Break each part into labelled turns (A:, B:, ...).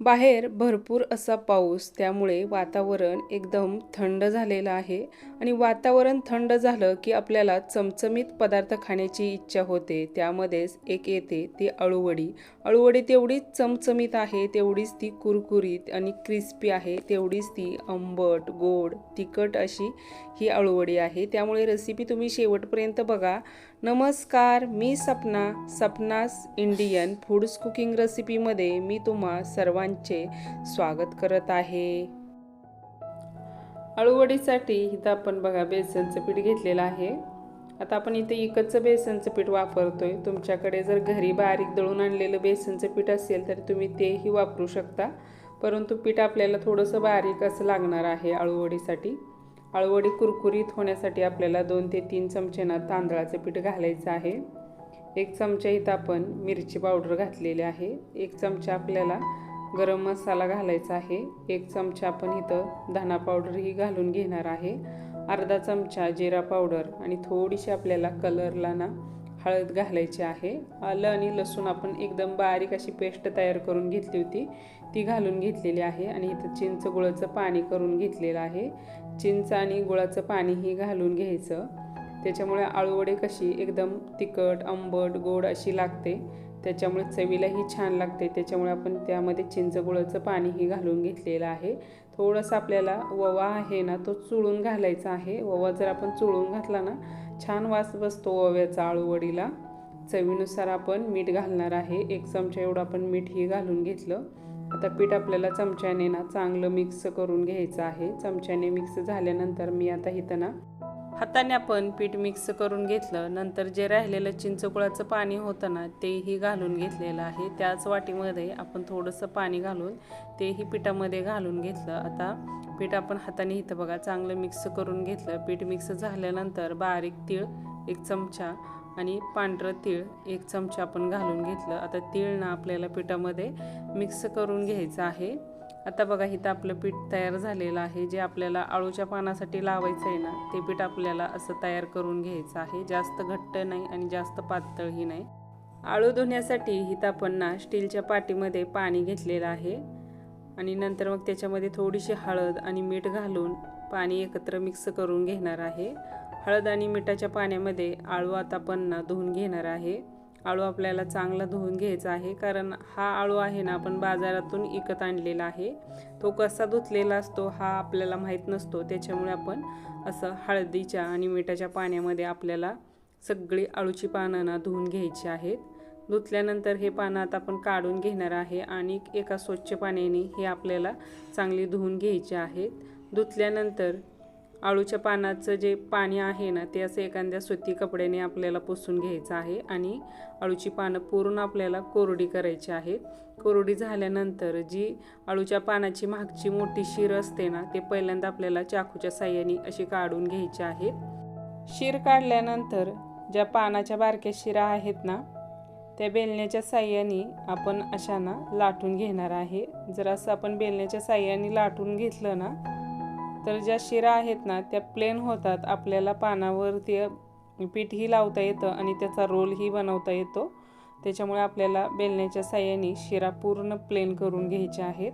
A: बाहेर भरपूर असा पाऊस त्यामुळे वातावरण एकदम थंड झालेलं आहे आणि वातावरण थंड झालं की आपल्याला चमचमीत पदार्थ खाण्याची इच्छा होते. त्यामध्येच एक येते ती अळूवडी. अळूवडी तेवढीच चमचमीत आहे तेवढीच ती कुरकुरीत आणि क्रिस्पी आहे तेवढीच ती आंबट गोड तिखट अशी ही अळूवडी आहे. त्यामुळे रेसिपी तुम्ही शेवटपर्यंत बघा. नमस्कार मी Sapna Sapna's Indian foods cooking रेसिपीमध्ये मी तुम्हा सर्वांचे स्वागत करत आहे. अळूवडीसाठी इथं आपण बघा बेसनचं पीठ घेतलेलं आहे. आता आपण इथे इकडचं बेसनचं पीठ वापरतोय. तुमच्याकडे जर घरी बारीक दळून आणलेलं बेसनचं पीठ असेल तर तुम्ही तेही वापरू शकता. परंतु पीठ आपल्याला थोडंसं बारीक असं लागणार आहे अळूवडीसाठी अळूवडी कुरकुरीत होण्यासाठी आपल्याला दोन ते तीन चमचेना तांदळाचं पीठ घालायचं आहे. एक चमचा इथं आपण मिरची पावडर घातलेली आहे. एक चमचा आपल्याला गरम मसाला घालायचा आहे. एक चमचा आपण इथं धना पावडरही घालून घेणार आहे. अर्धा चमचा जिरा पावडर आणि थोडीशी आपल्याला कलरला ना हळद घालायची आहे. आलं आणि लसूण आपण एकदम बारीक अशी पेस्ट तयार करून घेतली होती. ती घालून घेतलेली आहे आणि इथं चिंच गुळाचं पाणी करून घेतलेलं आहे. चिंच आणि गुळाचं पाणीही घालून घ्यायचं. त्याच्यामुळे आळूवडे कशी एकदम तिखट आंबट गोड अशी लागते. त्याच्यामुळे चवीलाही छान लागते. त्याच्यामुळे आपण त्यामध्ये चिंच गुळाचं पाणीही घालून घेतलेलं आहे. थोडंसं आपल्याला ववा आहे ना तो चुळून घालायचा आहे. ववा जर आपण चुळून घातला ना छान वास बसतो ओव्याचा आळूवडीला. चवीनुसार आपण मीठ घालणार आहे. एक चमचा एवढं आपण मीठही घालून घेतलं. आता पीठ आपल्याला चमच्याने ना चांगलं मिक्स करून घ्यायचं आहे. चमच्याने मिक्स झाल्यानंतर मी आता इथं ना हाताने आपण पीठ मिक्स करून घेतलं नंतर जे राहिलेलं चिंचकुळाचं पाणी होतं ना तेही घालून घेतलेलं आहे. त्याच वाटीमध्ये आपण थोडंसं पाणी घालून तेही पिठामध्ये घालून घेतलं. आता पीठ आपण हाताने इथं बघा चांगलं मिक्स करून घेतलं. पीठ मिक्स झाल्यानंतर बारीक तीळ एक चमचा आणि पांढरं तीळ एक चमचा आपण घालून घेतलं. आता तीळ ना आपल्याला पिठामध्ये मिक्स करून घ्यायचं आहे. आता बघा इथं आपलं पीठ तयार झालेलं आहे. जे आपल्याला आळूच्या पानासाठी लावायचं आहे ना ते पीठ आपल्याला असं तयार करून घ्यायचं आहे. जास्त घट्ट नाही आणि जास्त पातळही नाही. आळू धुण्यासाठी इथं आपण ना स्टीलच्या पाटीमध्ये पाणी घेतलेलं आहे. आणि नंतर मग त्याच्यामध्ये थोडीशी हळद आणि मीठ घालून पाणी एकत्र मिक्स करून घेणार आहे. हळद आणि मिठाच्या पाण्यामध्ये आळू आता आपण ना धुवून घेणार आहे. आळू आपल्याला चांगला धुवून घ्यायचा आहे. कारण हा आळू आहे ना आपण बाजारातून विकत आणलेला आहे. तो कसा धुतलेला असतो हा आपल्याला माहीत नसतो. त्याच्यामुळे आपण असं हळदीच्या आणि मिठाच्या पाण्यामध्ये आपल्याला सगळी आळूची पानं ना धुवून घ्यायची आहेत. धुतल्यानंतर हे पानं आता आपण काढून घेणार आहे आणि एका स्वच्छ पाण्याने हे आपल्याला चांगली धुवून घ्यायचे आहेत. धुतल्यानंतर आळूच्या पानाचं जे पाणी आहे ना ते असं एखाद्या सुती कपड्याने आपल्याला पुसून घ्यायचं आहे आणि आळूची पानं पूर्ण आपल्याला कोरडी करायची आहेत. कोरडी झाल्यानंतर जी आळूच्या पानाची मागची मोठी शिर असते ना ते पहिल्यांदा आपल्याला चाकूच्या साह्याने अशी काढून घ्यायची आहेत शीर काढल्यानंतर ज्या पानाच्या बारक्या शिरा आहेत ना त्या बेलण्याच्या साह्याने आपण अशा ना लाटून घेणार आहे. जर असं आपण बेलण्याच्या साह्याने लाटून घेतलं ना तर ज्या शिरा आहेत ना त्या प्लेन होतात. आपल्याला पानावर ते पीठही लावता येतं आणि त्याचा रोलही बनवता येतो. त्याच्यामुळे आपल्याला बेलण्याच्या साह्याने शिरा पूर्ण प्लेन करून घ्यायचे आहेत.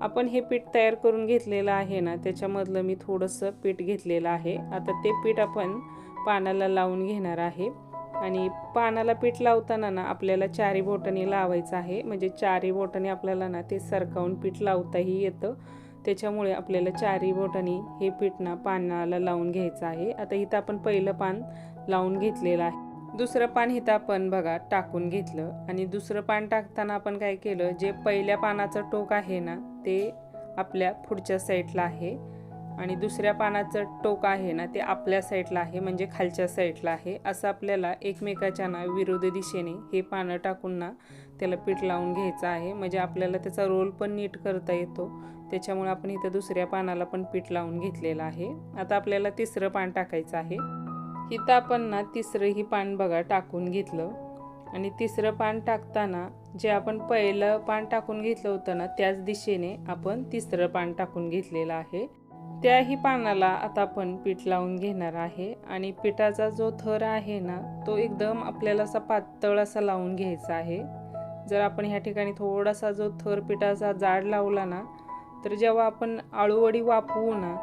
A: आपण हे पीठ तयार करून घेतलेलं आहे ना त्याच्यामधलं मी थोडंसं पीठ घेतलेलं आहे. आता ते पीठ आपण पानाला लावून घेणार आहे. आणि पानाला पीठ लावताना ना आपल्याला चारी बोटाने लावायचं आहे. म्हणजे चारी बोटाने आपल्याला ना ते सरकावून पीठ लावताही येतं. त्याच्यामुळे आपल्याला चारी बोटाने हे पिठणं पानाला लावून घ्यायचं आहे. आता इथं आपण पहिलं पान लावून घेतलेलं आहे. दुसरं पान इथं आपण बघा टाकून घेतलं. आणि दुसरं पान टाकताना आपण काय केलं जे पहिल्या पानाचं टोक आहे ना ते आपल्या पुढच्या साईडला आहे. आणि दुसऱ्या पानाचं टोक आहे ना ते आपल्या साईडला आहे म्हणजे खालच्या साईडला आहे. असं आपल्याला एकमेकाच्या ना विरोध दिशेने हे पानं टाकून ना त्याला पीठ लावून घ्यायचं आहे. म्हणजे आपल्याला त्याचा रोल पण नीट करता येतो. त्याच्यामुळे आपण इथं दुसऱ्या पानाला पण पीठ लावून घेतलेलं आहे. आता आपल्याला तिसरं पान टाकायचं आहे. इथं आपण ना तिसरंही पान बघा टाकून घेतलं. आणि तिसरं पान टाकताना जे आपण पहिलं पान टाकून घेतलं होतं ना त्याच दिशेने आपण तिसरं पान टाकून घेतलेलं आहे. त्याही पानाला आता आपण पीठ लावून घेणार आहे. आणि पिठाचा जो थर आहे ना तो एकदम आपल्याला असा पातळ असा लावून घ्यायचा आहे. जर आपण ह्या ठिकाणी थोडासा जो थर पिठाचा जाड लावला ना तर जेव्हा आपण आळूवडी वापवू ना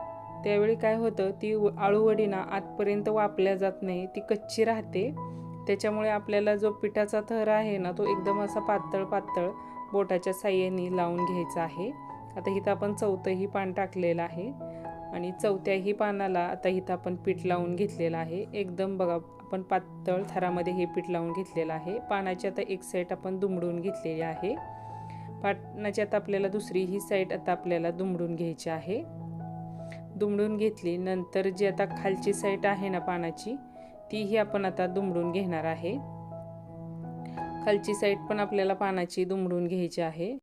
A: त्यावेळी काय होतं ती आळूवडी ना आतपर्यंत वापल्या जात नाही ती कच्ची राहते. त्याच्यामुळे आपल्याला जो पिठाचा थर आहे ना तो एकदम असा पातळ पातळ बोटाच्या साह्याने लावून घ्यायचा आहे. आता इथं आपण चौथंही पान टाकलेलं आहे आणि चौथ्याही पानाला आता इथं आपण पीठ लावून घेतलेलं आहे. एकदम बघा आपण पातळ थरामध्ये हे पीठ लावून घेतलेलं आहे. पानाची आता एक साईड आपण दुमडून घेतलेली आहे. पाटणाची आता आपल्याला दुसरी ही साईड आता आपल्याला दुमडून घ्यायची आहे. दुमडून घेतली नंतर जी आता खालची साईड आहे ना पानाची तीही आपण आता दुमडून घेणार आहे. खालची साईड पण आपल्याला पानाची दुमडून घ्यायची आहे.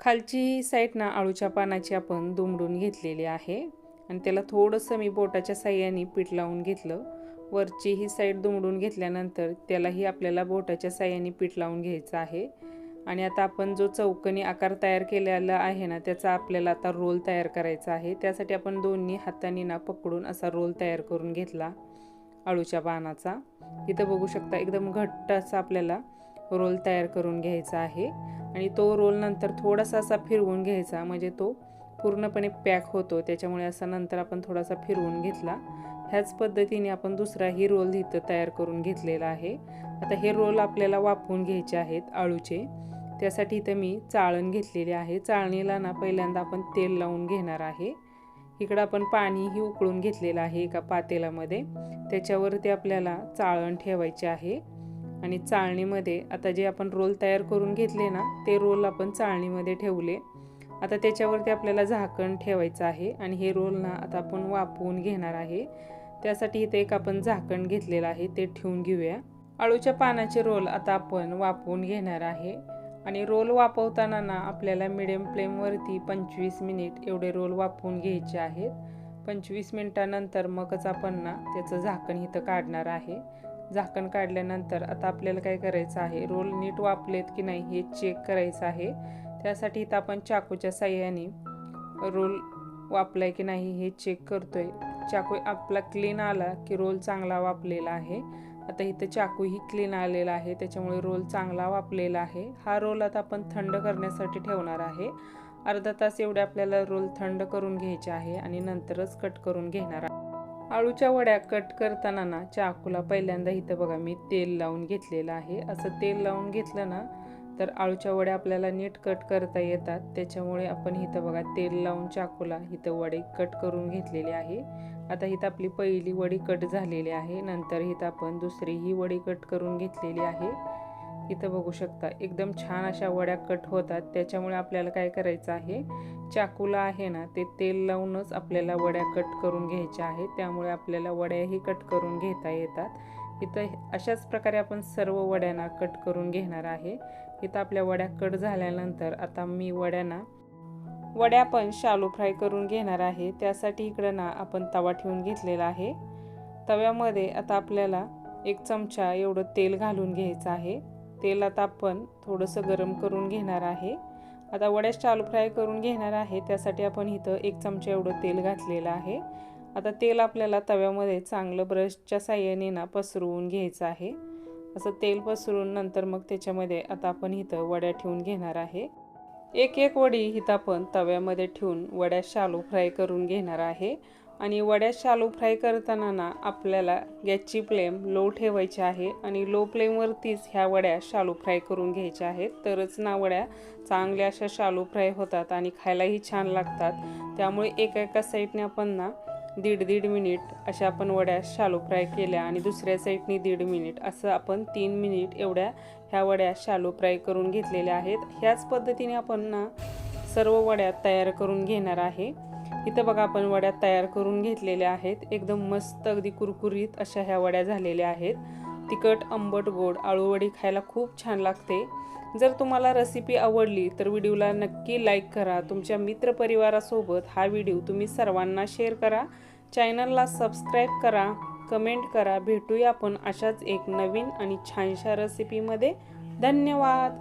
A: खालची ही साईड ना आळूच्या पानाची आपण दुमडून घेतलेली आहे. आणि त्याला थोडंसं मी बोटाच्या साह्याने पीठ लावून घेतलं. वरची ही साईड दुमडून घेतल्यानंतर त्यालाही आपल्याला बोटाच्या साह्याने पीठ लावून घ्यायचं आहे. आणि आता आपण जो चौकनी आकार तयार केलेला आहे ना त्याचा आपल्याला आता रोल तयार करायचा आहे. त्यासाठी आपण दोन्ही हातांनी ना पकडून असा रोल तयार करून घेतला अळूच्या पानाचा इथं बघू शकता एकदम घट्ट असा आपल्याला रोल तयार करून घ्यायचा आहे. आणि तो रोल नंतर थोडासा असा फिरवून घ्यायचा म्हणजे तो पूर्णपणे पॅक होतो. त्याच्यामुळे असा नंतर आपण थोडासा फिरवून घेतला. ह्याच पद्धतीने आपण दुसराही रोल इथं तयार करून घेतलेला आहे. आता हे रोल आपल्याला वापरून घ्यायचे आहेत आळूचे. त्यासाठी इथं मी चाळण घेतलेली आहे. चाळणीला ना पहिल्यांदा आपण तेल लावून घेणार आहे. इकडं आपण पाणीही उकळून घेतलेलं आहे एका पातेलामध्ये त्याच्यावरती आपल्याला चाळण ठेवायचे आहे. आणि चाळणीमध्ये आता जे आपण रोल तयार करून घेतले ना ते रोल आपण चाळणीमध्ये ठेवले. आता त्याच्यावरती आपल्याला झाकण ठेवायचं आहे आणि हे रोल ना आता आपण वापवून घेणार आहे. त्यासाठी इथे एक आपण झाकण घेतलेलं आहे ते ठेवून घेऊया. अळूच्या पानाचे रोल आता आपण वापवून घेणार आहे. आणि रोल वापरताना ना आपल्याला मिडियम फ्लेमवरती पंचवीस मिनिट एवढे रोल वापरून घ्यायचे आहेत. पंचवीस मिनिटानंतर मगच आपण ना त्याचं झाकण इथं काढणार आहे. झाकण काढल्यानंतर आता आपल्याला काय करायचं आहे? रोल नीट वापलेत की नाही हे चेक करायचं आहे. त्यासाठी इथं आपण चाकूच्या साह्याने रोल वापलाय की नाही हे चेक करतोय. चाकू आपला क्लीन आला की रोल चांगला वापलेला आहे. आता इथं चाकूही क्लीन आलेला आहे. त्याच्यामुळे रोल चांगला वापलेला आहे. हा रोल आता आपण थंड करण्यासाठी ठेवणार आहे. अर्धा तास एवढे आपल्याला रोल थंड करून घ्यायचे आहे आणि नंतरच कट करून घेणार आहे आळूच्या वड्या कट करताना ना चाकूला पहिल्यांदा इथं बघा मी तेल लावून घेतलेलं आहे. असं तेल लावून घेतलं ना तर आळूच्या वड्या आपल्याला नीट कट करता येतात. त्याच्यामुळे आपण इथं बघा तेल लावून चाकूला इथं वडे कट करून घेतलेले आहे. आता इथं आपली पहिली वडी कट झालेली आहे. नंतर इथं आपण दुसरी ही वडी कट करून घेतलेली आहे. इथं बघू शकता एकदम छान अशा वड्या कट होतात. त्याच्यामुळे आपल्याला काय करायचं आहे? चाकूला आहे ना ते तेल लावूनच आपल्याला वड्या कट करून घ्यायच्या आहेत. त्यामुळे आपल्याला वड्याही कट करून घेता येतात. इथं अशाच प्रकारे आपण सर्व वड्यांना कट करून घेणार आहे. इथं आपल्या वड्या कट झाल्यानंतर आता मी वड्यांना वड्या पण शालो फ्राय करून घेणार आहे. त्यासाठी इकडं ना आपण तवा ठेवून घेतलेला आहे. तव्यामध्ये आता आपल्याला एक चमचा एवढं तेल घालून घ्यायचं आहे. तेल आता आपण थोडंसं गरम करून घेणार आहे. आता वड्या शालो फ्राय करून घेणार आहे. त्यासाठी आपण इथं एक चमचा एवढं तेल घातलेलं आहे. आता तेल आपल्याला तव्यामध्ये चांगलं ब्रशच्या साह्याने ना पसरवून घ्यायचं आहे. असं तेल पसरून नंतर मग त्याच्यामध्ये आता आपण इथं वड्या ठेवून घेणार आहे. एक एक वडी इथं आपण तव्यामध्ये ठेवून वड्या शालू फ्राय करून घेणार आहे. आणि वड्या शालू फ्राय करताना ना आपल्याला गॅसची फ्लेम लो ठेवायची आहे आणि लो फ्लेमवरतीच ह्या वड्या शालू फ्राय करून घ्यायच्या आहेत. तरच ना वड्या चांगल्या अशा शालू फ्राय होतात आणि खायलाही छान लागतात. त्यामुळे एका एका साईडने आपण ना दीड दीड मिनिट अशा आपण वड्या शालो फ्राय केल्या आणि दुसऱ्या साईडनी दीड मिनिट असं आपण तीन मिनिट एवढ्या ह्या वड्या शालो फ्राय करून घेतलेल्या आहेत. ह्याच पद्धतीने आपण ना सर्व वड्या तयार करून घेणार आहे. इथं बघा आपण वड्या तयार करून घेतलेल्या आहेत. एकदम मस्त अगदी कुरकुरीत अशा ह्या वड्या झालेल्या आहेत. तिखट आंबट गोड आळूवडी खायला खूप छान लागते. जर तुम्हाला रेसिपी आवडली तर व्हिडिओला नक्की लाईक करा. तुमच्या मित्रपरिवारासोबत हा व्हिडिओ तुम्ही सर्वांना शेअर करा. चॅनलला सबस्क्राईब करा कमेंट करा. भेटूया आपण अशाच एक नवीन आणि छानशा रेसिपीमध्ये धन्यवाद!